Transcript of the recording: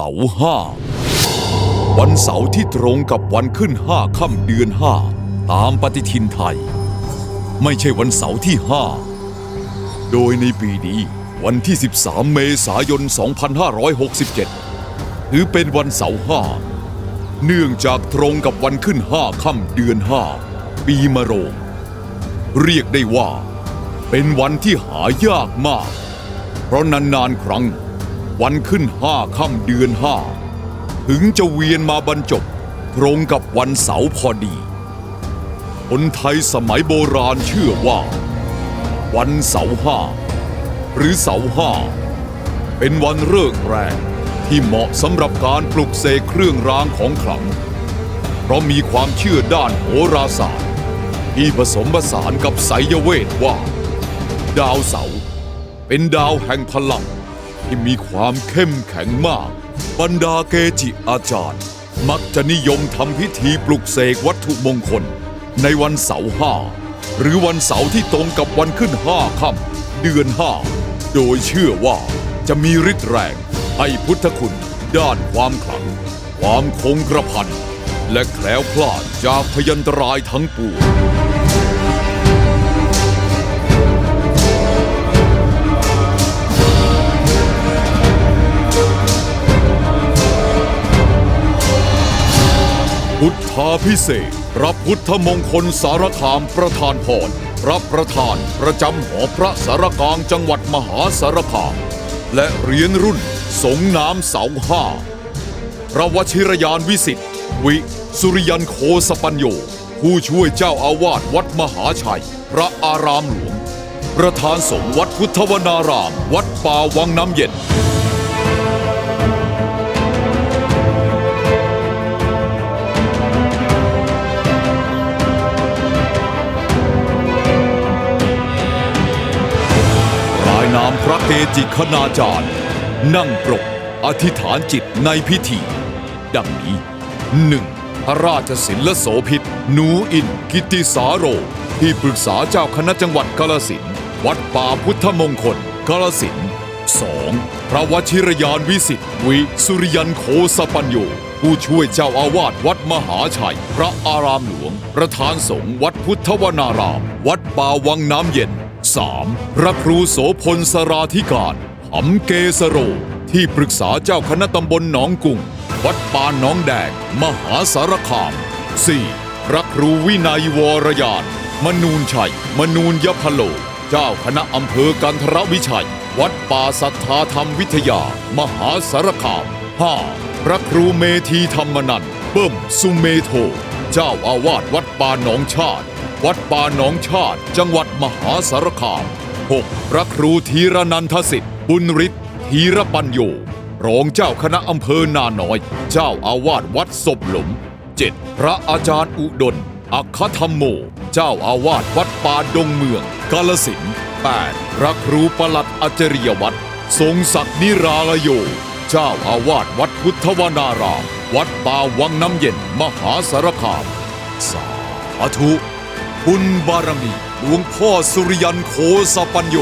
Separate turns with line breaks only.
เสาร์ห้าวันเสาร์ที่ตรงกับวันขึ้นห้าค่ำเดือนห้าตามปฏิทินไทย ไม่ใช่วันเสาร์ที่ห้าโดยในปีนี้วันที่ 13 เมษายน 2567 ถือเป็นวันเสาร์ห้าเนื่องจากตรงกับวันขึ้นห้าค่ำเดือนห้าปีมะโรง เรียกได้ว่า เป็นวันที่หายากมาก เพราะนานๆครั้ง วันขึ้นห้าค่ำเดือนห้าถึงจะเวียนมาบรรจบตรงกับวันเสาร์พอดี คนไทยสมัยโบราณเชื่อว่า วันเสาร์ห้าหรือเสาร์ห้าเป็นวันเลิกแรงที่เหมาะสำหรับการปลุกเสกเครื่องรางของขลัง เพราะมีความเชื่อด้านโหราศาสตร์ ที่ผสมผสานกับไสยเวทว่า ดาวเสาร์เป็นดาวแห่งพลัง ที่มีความเข้มแข็งมาก บรรดาเกจิอาจารย์ มักจะนิยมทำพิธีปลุกเสกวัตถุมงคล ในวันเสาร์ห้าหรือวันเสาร์ที่ตรงกับวันขึ้นห้าค่ำเดือนห้าโดยเชื่อว่าจะมีฤทธิ์แรงให้พุทธคุณด้านความขลัง ความคงกระพัน และแคล้วคลาดจากพยันตรายทั้งปวง พุทธาพิเศษพระพุทธมงคลสารคามประธานพรพระประธานประจำหอพระสารกลางจังหวัดมหาสารคาม และเหรียญรุ่นสงน้ำเสาห้าพระวชิรยานวิสิทธิ์ วิสุริยันโคสปัญโย ผู้ช่วยเจ้าอาวาสวัดมหาชัย พระอารามหลวง ประธานสงฆ์วัดพุทธวนาราม วัดป่าวังน้ำเย็น เกจิคณาจารย์ นั่งปรกอธิษฐานจิตในพิธี ดังนี้หนึ่งพระราชศิลโสพิษหนูอิน กิติสาโร ที่ปรึกษาเจ้าคณะจังหวัดกาลสินวัดป่าพุทธมงคลกาลสินธุ์สองพระวชิรยานวิสิทธิ์วิสุริยันโคสปัญโยผู้ช่วยเจ้าอาวาสวัดมหาชัย พระอารามหลวง ประธานสงฆ์วัดพุทธวนาราม วัดป่าวังน้ำเย็น 3. พระครูโสพลสราธิการหำเกสโร ที่ปรึกษาเจ้าคณะตำบลหนองกุงวัดป่าหนองแดง มหาสารคาม 4. พระครูวินัยวรยานมนูนชัย มนูนยพโล เจ้าคณะอำเภอกันทรวิชัย วัดป่าสัทธาธรรมวิทยา มหาสารคาม 5. พระครูเมธีธรรมนันเบิ้มสุเมโท เจ้าอาวาสวัดป่าหนองชาติ วัดป่าหนองชาติ จังหวัดมหาสารคาม 6. พระครูธีรนันทสิทธิ์บุญฤทธิ์ธีรปัญโยรองเจ้าคณะอำเภอนาน้อย เจ้าอาวาสวัดศพหลุม 7. พระอาจารย์อุดลอัคคธรรมโม เจ้าอาวาสวัดป่าดงเมือง กาลสินธุ์ 8. พระครูประหลัดอจริยวัตรทรงศักดิ์นิราลโย เจ้าอาวาสวัดพุทธวนาราม วัดป่าวังน้ำเย็น มหาสารคาม สาธุ บุญบารมีหลวงพ่อสุริยันโคสปัญโย